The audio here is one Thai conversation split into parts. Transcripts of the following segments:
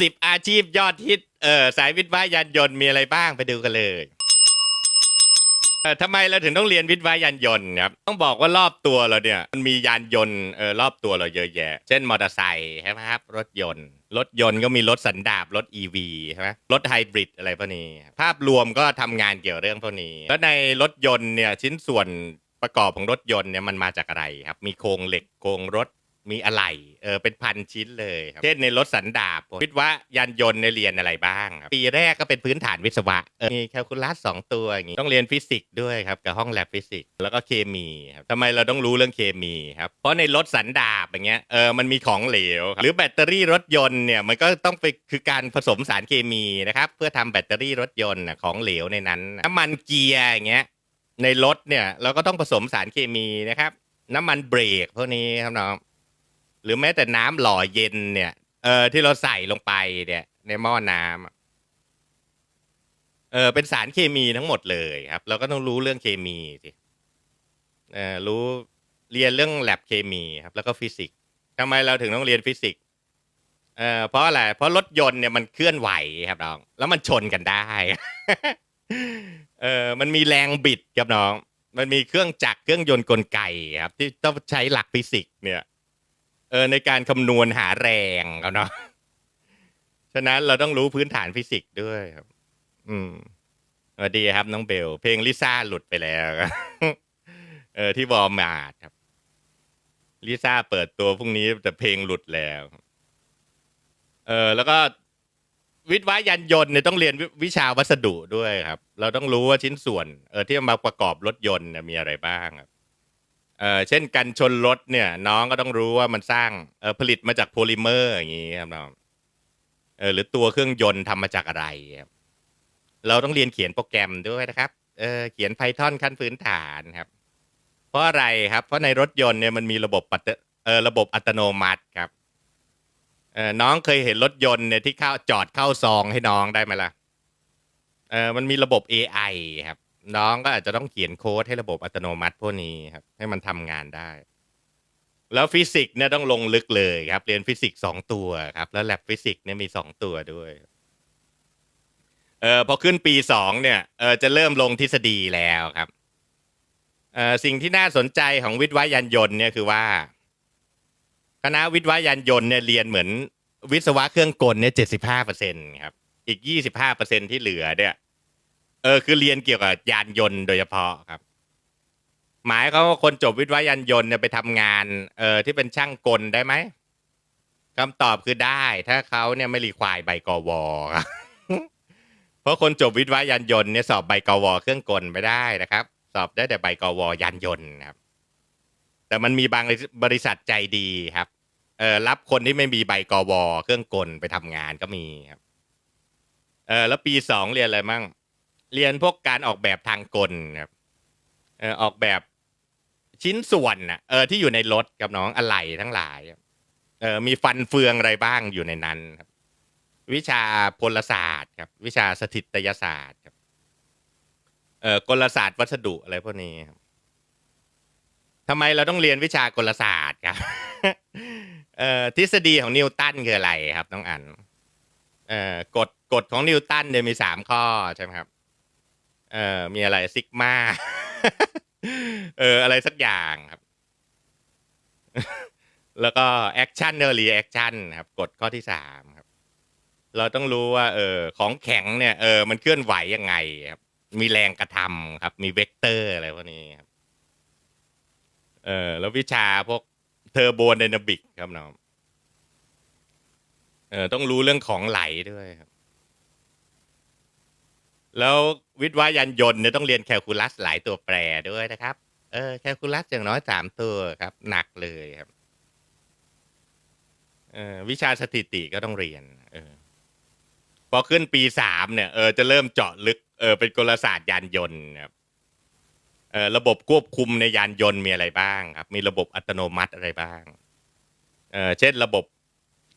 สิบอาชีพยอดฮิตเออสายวิทย์วายานยนต์มีอะไรบ้างไปดูกันเลยเออทำไมเราถึงต้องเรียนวิทย์วายานยนต์ครับต้องบอกว่ารอบตัวเราเนี่ยมันมียานยนต์เออรอบตัวเราเยอะแยะ เช่นมอเตอร์ไซค์ใช่ไหมครับรถยนต์ รถยนต์ก็มีรถสันดาปรถ EV ใช่ไหมรถไฮบริดอะไรพวกนี้ ภาพรวมก็ทำงานเกี่ยวเรื่องพวกนี้ แล้วในรถยนต์เนี่ยชิ้นส่วนประกอบของรถยนต์เนี่ยมันมาจากอะไรครับ มีโครงเหล็กโครงรถ มีอะไรเออเป็นพันชิ้นเลยครับเช่นในรถสันดาปผมคิดว่ายานยนต์ในยเรียนอะไรบ้างครับปีแรกก็เป็นพื้นฐานวิศวะเออมีแคลคูลัสสองตัวอย่างงี้ต้องเรียนฟิสิกส์ด้วยครับกับห้องแลบฟิสิกส์แล้วก็เคมีครับทำไมเราต้องรู้เรื่องเคมีครับเพราะในรถสันดาปอย่างเงี้ยเออมันมีของเหลวครับหรือแบตเตอรี่รถยนต์เนี่ยมันก็ต้องไปคือการผสมสารเคมีนะครับเพื่อทำแบตเตอรี่รถยนต์น่ะของเหลวในนั้นน่ะน้ำมันเกียร์อย่างเงี้ยในรถเนี่ยเราก็ต้องผสมสารเคมีนะครับน้ำมันเบรกพวกนี้ครับน้องห รือแม้แต่น้ำหล่อเย็นเนี่ยเออที่เราใส่ลงไปเนี่ย ในหม้อน้ำอะเออเป็นสารเคมีทั้งหมดเลยครับ เราก็ต้องรู้เรื่องเคมีสิเออรู้เรียนเรื่องแลบเคมีครับ แล้วก็ฟิสิกส์ทำไมเราถึงต้องเรียนฟิสิกส์เออเพราะอะไรเพราะรถยนต์เนี่ยมันเคลื่อนไหวครับน้อง แล้วมันชนกันได้เออมันมีแรงบิดครับน้อง มันมีเครื่องจักรเครื่องยนต์กลไกครับ ที่ต้องใช้หลักฟิสิกส์เนี่ย เออในการคำนวณหาแรงครับเนาะฉะนั้นเราต้องรู้พื้นฐานฟิสิกส์ด้วยครับ อืมสวัสดีครับ น้องเบล เพลงลิซ่าหลุดไปแล้วเออที่วอลมาร์ทครับลิซ่าเปิดตัวพรุ่งนี้แต่เพลงหลุดแล้ว เออแล้วก็วิทย์วายานยนต์เนี่ยต้องเรียนวิวิชาวัสดุด้วยครับ เราต้องรู้ว่าชิ้นส่วนเออที่มาประกอบรถยนต์เนี่ยมีอะไรบ้างครับ เออเช่นกันชนรถเนี่ย น้องก็ต้องรู้ว่ามันสร้างเออผลิตมาจากโพลิเมอร์อย่างนี้ครับน้องเออหรือตัวเครื่องยนต์ทำมาจากอะไรครับเราต้องเรียนเขียนโปรแกรมด้วยนะครับเออเขียน Python ขั้นพื้นฐานครับ เพราะอะไรครับ เพราะในรถยนต์เนี่ยมันมีระบบปัตเตเออระบบอัตโนมัติครับเออน้องเคยเห็นรถยนต์เนี่ยที่เข้าจอดเข้าซองให้น้องได้ไหมล่ะเออมันมีระบบ AI ครับ น้องก็อาจจะต้องเขียนโค้ดให้ระบบอัตโนมัติพวกนี้ครับ ให้มันทำงานได้ แล้วฟิสิกส์เนี่ยต้องลงลึกเลยครับ เรียนฟิสิกส์สองตัวครับ แล้วแลบฟิสิกส์เนี่ยมีสองตัวด้วยเออพอขึ้นปีสองเนี่ยเออจะเริ่มลงทฤษฎีแล้วครับเออสิ่งที่น่าสนใจของวิทย์วายานยนต์เนี่ยคือว่า คณะวิทย์วายานยนต์เนี่ยเรียนเหมือนวิศวะเครื่องกลเนี่ยเจ็ดสิบห้าเปอร์เซ็นครับอีกยี่สิบห้าเปอร์เซ็นที่เหลือเนี่ย เออคือเรียนเกี่ยวกับยานยนต์โดยเฉพาะครับ หมายเขาว่าคนจบวิทยายานยนต์เนี่ยไปทำงาน เออที่เป็นช่างกลได้ไหมคำตอบคือได้ ถ้าเขาเนี่ยไม่รีควายใบกวครับเพราะคนจบวิทยายานยนต์เนี่ยสอบใบกวเครื่องกลไม่ได้นะครับ สอบได้แต่ใบกวยานยนต์ครับ แต่มันมีบางบริษัทใจดีครับเออรับคนที่ไม่มีใบกวเครื่องกลไปทำงานก็มีครับเออแล้วปีสองเรียนอะไรมั่ง เรียนพวกการออกแบบทางกลครับเออออกแบบชิ้นส่วนน่ะเออที่อยู่ในรถกับน้องอะไหล่ทั้งหลายเออมีฟันเฟืองอะไรบ้างอยู่ในนั้นครับ วิชาพลศาสตร์ครับ วิชาสถิตยศาสตร์ครับเอ่อกลศาสตร์วัสดุอะไรพวกนี้ครับทำไมเราต้องเรียนวิชากลศาสตร์ครับเอ่อทฤษฎีของนิวตันคืออะไรครับน้องอันเอ่อกฎกฎของนิวตันเนี่ยมีสามข้อใช่ไหมครับ เอ่อมีอะไรซิกมาเอออะไรสักอย่างครับ แล้วก็แอคชั่นเนอรีแอคชั่นครับกฎข้อที่สามครับ เราต้องรู้ว่า เออ ของแข็งเนี่ยเออมันเคลื่อนไหวยังไงครับ มีแรงกระทำครับ มีเวกเตอร์อะไรพวกนี้ครับ เออแล้ววิชาพวกเทอร์โบไดนามิกครับน้องเออต้องรู้เรื่องของไหลด้วยครับ แล้ววิทย์วายานยนต์เนี่ยต้องเรียนแคลคูลัสหลายตัวแปรด้วยนะครับ เออแคลคูลัสอย่างน้อยสามตัวครับ หนักเลยครับเออวิชาสถิติก็ต้องเรียน เออ พอขึ้นปีสามเนี่ยเออจะเริ่มเจาะลึกเออเป็นกลศาสตร์ยานยนต์ครับเออระบบควบคุมในยานยนต์มีอะไรบ้างครับ มีระบบอัตโนมัติอะไรบ้างเออเช่นระบบ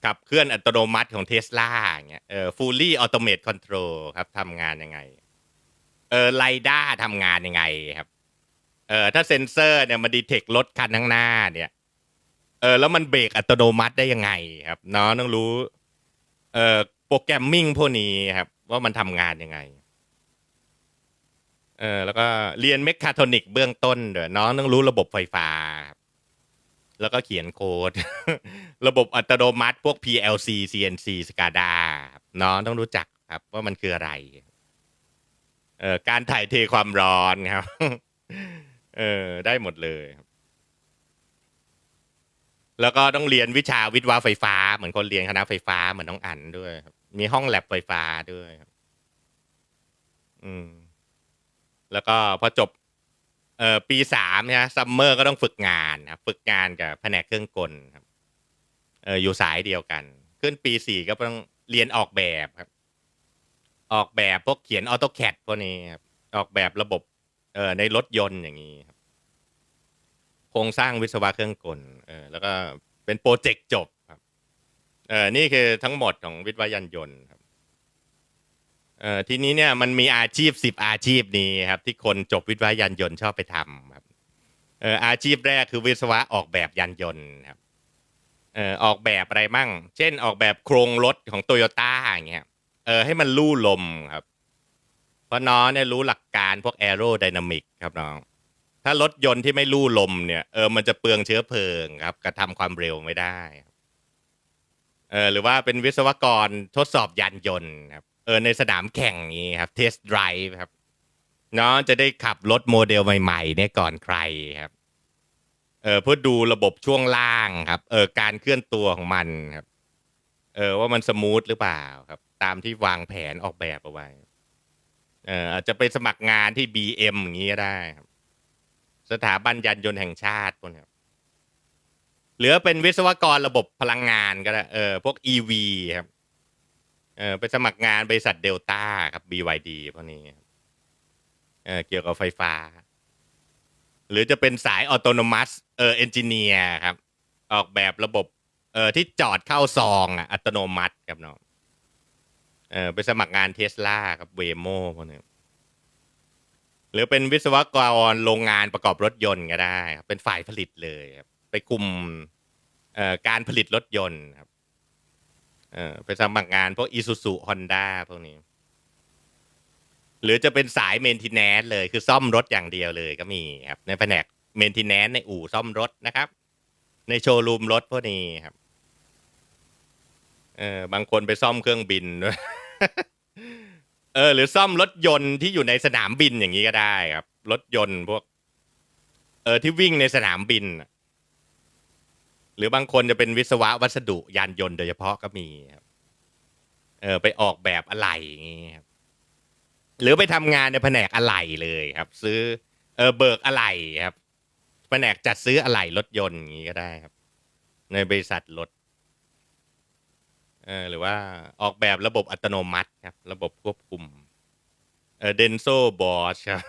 ขับเคลื่อนอัตโนมัติของเทสลาเงี้ยเออ fully automate control ครับทำงานยังไง เออไลด้าทำงานยังไงครับ เออถ้าเซ็นเซอร์เนี่ยมาดีเทครถคันข้างหน้า เนี่ย เออ แล้วมันเบรกอัตโนมัติได้ยังไง ครับน้องต้องรู้ เอ่อโปรแกรมมิ่งพวกนี้ครับ ว่ามันทำงานยังไง เออแล้วก็เรียนเมคคาทรอนิกเบื้องต้นเดี๋ยวน้องต้องรู้ระบบไฟฟ้าครับ แล้วก็เขียนโค้ด ระบบอัตโนมัติพวก PLC CNC SCADA ครับน้องต้องรู้จักครับว่ามันคืออะไรเอ่อการถ่ายเทความร้อนครับเออได้หมดเลยครับแล้วก็ต้องเรียนวิชาวิทย์วะไฟฟ้า เหมือนคนเรียนคณะไฟฟ้าเหมือนน้องอั๋นด้วยครับมีห้องแลบไฟฟ้าด้วยครับอืมแล้วก็พอจบ เอ่อปีสามนี่ยซัมเมอร์ก็ต้องฝึกงานครับ ฝึกงานกับแผนกเครื่องกลครับเอออยู่สายเดียวกัน ขึ้นปีสี่ก็ต้องเรียนออกแบบครับ ออกแบบพวกเขียนออโตแคดพวกนี้ครับออกแบบระบบเอ่อในรถยนต์อย่างนี้ครับโครงสร้างวิศวะเครื่องกลเออแล้วก็เป็นโปรเจกต์จบครับเออนี่คือทั้งหมดของวิทย์วะยันยนต์ครับ เอ่อทีนี้เนี่ยมันมีอาชีพสิบอาชีพนี้ครับ ที่คนจบวิทย์วะยันยนต์ชอบไปทำครับเอออาชีพแรกคือวิศวะออกแบบยันยนต์ครับเอ่อออกแบบอะไรมั่ง เช่นออกแบบโครงรถของโตโยต้าอย่างเงี้ยเออให้มันลู่ลมครับ เพราะน้องเนี่ยรู้หลักการพวกแอโรไดนามิกครับน้อง ถ้ารถยนต์ที่ไม่ลู่ลมเนี่ยเออมันจะเปลืองเชื้อเพลิงครับกระทำความเร็วไม่ได้เออหรือว่าเป็นวิศวกรทดสอบยานยนต์ครับ เออในสนามแข่งนี้ครับเทสต์ไดรฟ์ครับน้องจะได้ขับรถโมเดลใหม่ๆเนี่ยก่อนใครครับเออเพื่อดูระบบช่วงล่างครับเออการเคลื่อนตัวของมันครับ เออว่ามันสมูทหรือเปล่าครับ ตามที่วางแผนออกแบบเอาไว้เอ่ออาจจะไปสมัครงานที่ BM อย่างนี้ก็ได้ครับ สถาบันยานยนต์แห่งชาติพวกนี้ยหรือเป็นวิศวกรระบบพลังงานก็ได้เออพวก EV ครับ เออไปสมัครงานบริษัทเดลต้าครับ BYD พวกนี้เออเกี่ยวกับไฟฟ้า หรือจะเป็นสายออโตโนมัสเออเอนจิเนียร์ครับ ออกแบบระบบเออที่จอดเข้าซองอะอัตโนมัติครับน้องเออไปสมัครงานเทสลากับเวโมพวกนี้หรือเป็นวิศวกรโรงงานประกอบรถยนต์ก็ได้ครับเป็นฝ่ายผลิตเลยครับไปคุมเอ่อการผลิตรถยนต์ครับ เออไปสมัครงานพวกอีซูซูฮอนด้าพวกนี้ หรือจะเป็นสายเมนเทนแนนเลยคือซ่อมรถอย่างเดียวเลยก็มีครับ ในแผนกเมนเทนแนนในอู่ซ่อมรถนะครับ ในโชว์รูมรถพวกนี้ครับเออบางคนไปซ่อมเครื่องบินด้วยเออ หรือซ่อมรถยนต์ที่อยู่ในสนามบินอย่างนี้ก็ได้ครับ รถยนต์พวก เออที่วิ่งในสนามบินน่ะ หรือบางคนจะเป็นวิศวะวัสดุยานยนต์โดยเฉพาะก็มีครับเออไปออกแบบอะไหล่อย่างนี้ครับหรือไปทำงานในแผนกอะไหล่เลยครับ ซื้อ เออเบิกอะไหล่ครับ แผนกจัดซื้ออะไหล่รถยนต์อย่างนี้ก็ได้ครับ ในบริษัทรถเออหรือว่าออกแบบระบบอัตโนมัติครับ ระบบควบคุมเออเดนโซบอชครับ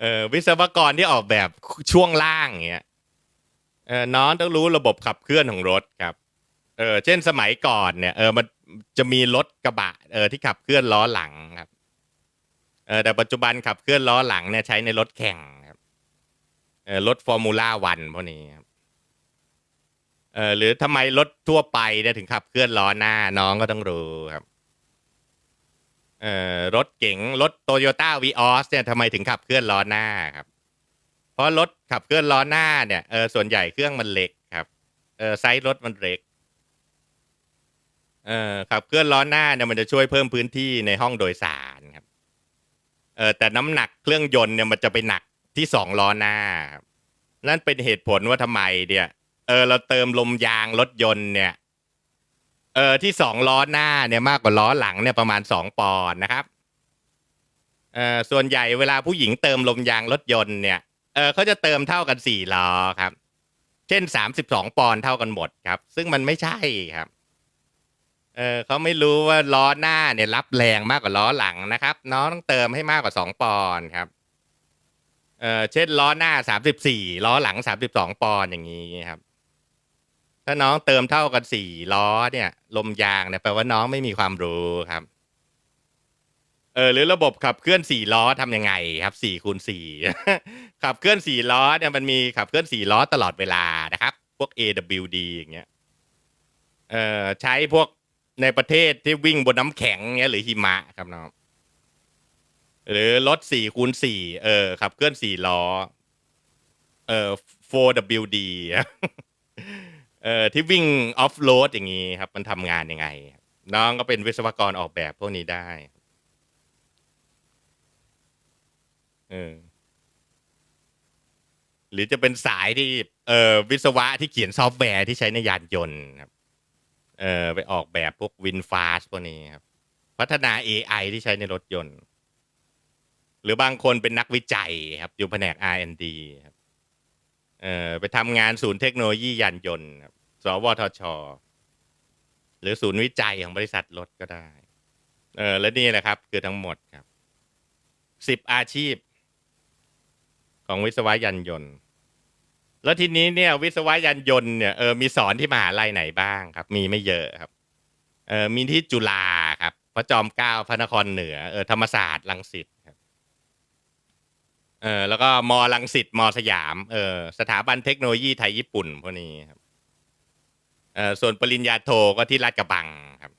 เออวิศวกรที่ออกแบบช่วงล่างเงี้ย เออน้องต้องรู้ระบบขับเคลื่อนของรถครับเออเช่นสมัยก่อนเนี่ยเออมันจะมีรถกระบะเออที่ขับเคลื่อนล้อหลังครับเออแต่ปัจจุบันขับเคลื่อนล้อหลังเนี่ยใช้ในรถแข่งครับเออรถฟอร์มูล่าวันพวกนี้ครับเออหรือทำไมรถทั่วไปเนี่ยถึงขับเคลื่อนล้อหน้าน้องก็ต้องรู้ครับเออรถเก๋งรถโตโยต้าวีออสเนี่ยทำไมถึงขับเคลื่อนล้อหน้าครับ ราะรถขับเคลื่อนล้อหน้าเนี่ยเออส่วนใหญ่เครื่องมันเล็กครับเออไซส์รถมันเล็กเออขับเคลื่อนล้อหน้าเนี่ยมันจะช่วยเพิ่มพื้นที่ในห้องโดยสารครับเออแต่น้ำหนักเครื่องยนต์เนี่ยมันจะไปหนักที่สองล้อหน้า นั่นเป็นเหตุผลว่าทำไมเนี่ยเออเราเติมลมยางรถยนต์เนี่ยเออที่สองล้อหน้าเนี่ยมากกว่าล้อหลังเนี่ยประมาณสองปอนด์นะครับเออส่วนใหญ่เวลาผู้หญิงเติมลมยางรถยนต์เนี่ย เออเขาจะเติมเท่ากันสี่ล้อครับ เช่นสามสิบสองปอนเท่ากันหมดครับ ซึ่งมันไม่ใช่ครับ เออเขาไม่รู้ว่าล้อหน้าเนี่ยรับแรงมากกว่าล้อหลังนะครับ น้องต้องเติมให้มากกว่าสองปอนครับ เออเช่นล้อหน้าสามสิบสี่ล้อหลังสามสิบสองปอนอย่างนี้ครับ ถ้าน้องเติมเท่ากันสี่ล้อเนี่ย ลมยางเนี่ยแปลว่าน้องไม่มีความรู้ครับ เออหรือระบบขับเคลื่อนสี่ล้อทำยังไงครับสี่คูณสี่ขับเคลื่อนสี่ล้อเนี่ยมันมีขับเคลื่อนสี่ล้อตลอดเวลานะครับ พวก AWD อย่างเงี้ยเออใช้พวกในประเทศที่วิ่งบนน้ำแข็งเนี้ยหรือหิมะครับน้องหรือรถสี่คูณสี่เออขับเคลื่อนสี่ล้อเอ่อ 4WD เอ่อที่วิ่งออฟโรดอย่างนี้ครับ มันทำงานยังไง น้องก็เป็นวิศวกรออกแบบพวกนี้ได้ เออ หรือจะเป็นสายที่ เออวิศวะที่เขียนซอฟต์แวร์ที่ใช้ในยานยนต์ครับ เออไปออกแบบพวกวินฟาสพวกนี้ครับ พัฒนา AI ที่ใช้ในรถยนต์ หรือบางคนเป็นนักวิจัยครับ อยู่แผนก R&D ครับ เออไปทำงานศูนย์เทคโนโลยียานยนต์ครับสวทช หรือศูนย์วิจัยของบริษัทรถก็ได้ เออและนี่แหละครับ คือทั้งหมดครับสิบอาชีพ ของวิศวะยานยนต์ แล้วทีนี้เนี่ย วิศวะยานยนต์เนี่ยเออมีสอนที่มหาลัยไหนบ้างครับ มีไม่เยอะครับ เออมีที่จุฬาครับพระจอมเกล้าพระนครเหนือเออธรรมศาสตร์รังสิตครับเออแล้วก็มรังสิตมอสยามเออสถาบันเทคโนโลยีไทยญี่ปุ่นพวกนี้ครับเออส่วนปริญญาโทก็ที่ลาดกระบังครับ